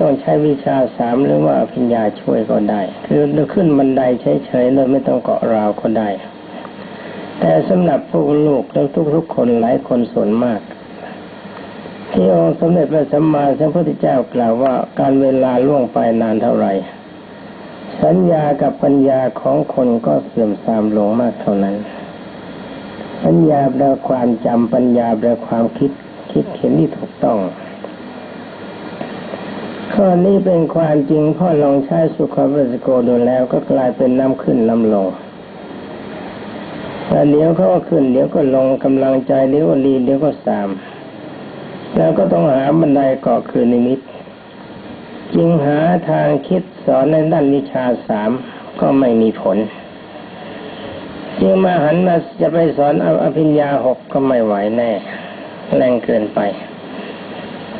ต้องใช้วิชาสามหรือว่าอภิญญาช่วยก็ได้ คือขึ้นบันไดเฉยๆโดยไม่ต้องเกาะราวก็ได้ แต่สำหรับพวกลูกแล้วทุกๆคนหลายคนส่วนมาก ที่องค์สมเด็จพระสัมมาสัมพุทธเจ้ากล่าวว่าการเวลาล่วงไปนานเท่าไหร่สัญญากับปัญญาของคนก็เสื่อมทรามลงมากเท่านั้นปัญญาแปลความจำปัญญาแปลความคิดคิดเห็นที่ถูกต้อง ข้อนี้เป็นความจริงพ่อลองใช้สุขวิสโกดูแล้วก็กลายเป็นน้ำขึ้นน้ำลงแต่เดี๋ยวเขาก็ขึ้นเดี๋ยวก็ลงกำลังใจเดี๋ยวก็ดีเดี๋ยวก็สาม แล้วก็ต้องหาบันไดเกาะคือนิมิตจึงหาทางคิดสอนในด้านวิชาสามก็ไม่มีผลจึงมาหันมาจะไปสอนอภิญญาหกก็ไม่ไหวแน่ แรงเกินไป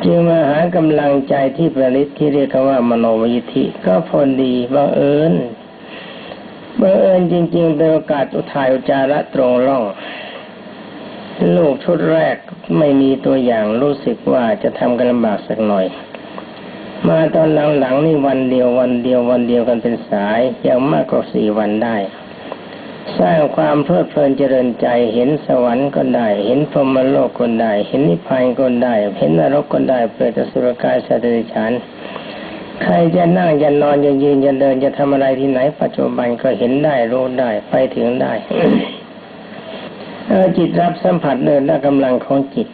จึงมาหากำลังใจที่ประลิตที่เรียกว่ามโนวิธิก็พอดีบังเอิญบังเอิญจริงๆเป็นโอกาสอุทายอุจาระตรงร่องลูกชุดแรกไม่มีตัวอย่างรู้สึกว่าจะทำกันลำบากสักหน่อย มาตอนหลังๆนี่วันเดียววันเดียววันเดียวกันเป็นสายอย่างมากกว่าสี่วันได้ สร้างความเพลิดเพลินเจริญใจเห็นสวรรค์ก็ได้ เห็นพรหมโลกก็ได้ เห็นนิพพานก็ได้ เห็นนรกก็ได้เปรตสุรกายสัตว์เดรัจฉานใครจะนั่งจะนอนจะยืนจะเดินจะทำอะไรที่ไหน ปัจจุบันก็เห็นได้รู้ได้ไปถึงได้เอาจิตรับสัมผัสเดินและกำลังของจิต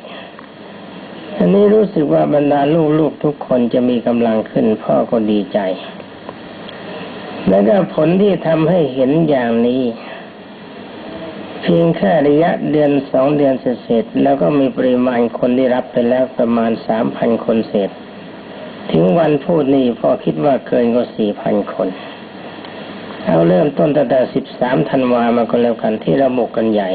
อันนี้รู้สึกว่าบรรดาลูกๆทุกคนจะมีกำลังขึ้น พ่อก็ดีใจ แล้วก็ผลที่ทำให้เห็นอย่างนี้ เพียงแค่ระยะเดือนสองเดือนเสร็จแล้วก็มีปริมาณคนที่รับไปแล้วประมาณสามพันคนเศษถึงวันพูดนี้พอคิดว่าเกินกว่าสี่พันคนเอาเริ่มต้นตั้งแต่สิบสามธันวามาก็แล้วกันที่ระบุกันใหญ่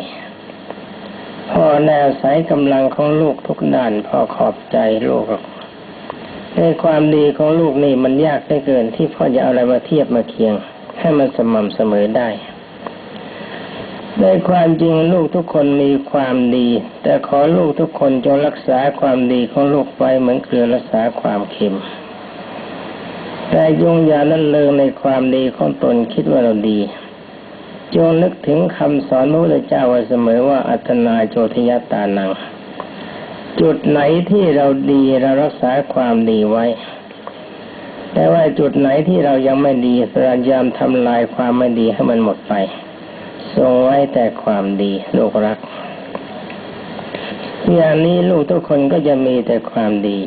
พ่อแนวสายกำลังของลูกทุกด้านพ่อขอบใจลูกในความดีของลูกนี่มันยากได้เกินที่พ่อจะเอาอะไรมาเทียบมาเคียง ให้มันสม่ำเสมอได้ ในความจริงลูกทุกคนมีความดี แต่ขอลูกทุกคนจงรักษาความดีของลูกไว้เหมือนเกลือรักษาความเค็ม แต่ยงอย่าละเลงในความดีของตนคิดว่าเราดีจงนึกถึงคำสอนพระพุทธเจ้าไว้เสมอว่าอัตนาโจทยตานัง จุดไหนที่เราดีเรารักษาความดีไว้ แต่ว่าจุดไหนที่เรายังไม่ดีพยายามทำลายความไม่ดีให้มันหมดไป ทรงไว้แต่ความดีลูกรักอย่างนี้ลูกทุกคนก็จะมีแต่ความดี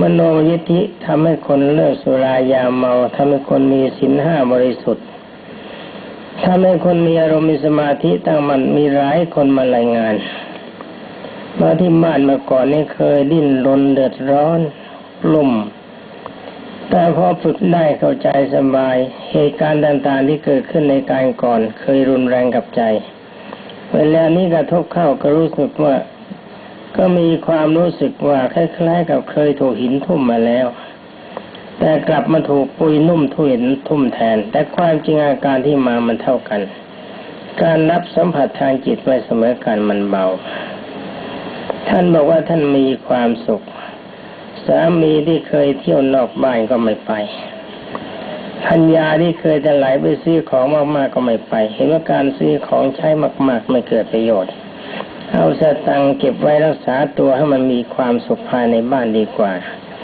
มโนยิทธิทำให้คนเลิกสุรายาเมาทำให้คนมีศีลห้าบริสุทธิ์ทำให้คนมีอารมณ์มีสมาธิตั้งมันมีหลายคนมารายงานมาที่บ้านมาก่อนนี่เคยดิ้นรนเดือดร้อนลุ่ม แต่พอฝึกได้เข้าใจสบาย เหตุการณ์ต่างๆที่เกิดขึ้นในการก่อน เคยรุนแรงกับใจ เวลานี้กระทบเข้าก็รู้สึกว่า ก็มีความรู้สึกว่าคล้ายๆ กับเคยถูกหินทุ่มมาแล้ว แต่กลับมาถูกปุยนุ่มทุ่นทุ่มแทน แต่ความจริงอาการที่มามันเท่ากัน การรับสัมผัสทางจิตไว้เสมอกันมันเบา ท่านบอกว่าท่านมีความสุข สามีที่เคยเที่ยวนอกบ้านก็ไม่ไปพัญญาที่เคยจะไหลไปซื้อของมากๆก็ไม่ไป เห็นว่าการซื้อของใช้มาก ๆ ไม่เกิดประโยชน์ เอาสตังเก็บไว้รักษาตัวให้มันมีความสุขภายในบ้านดีกว่า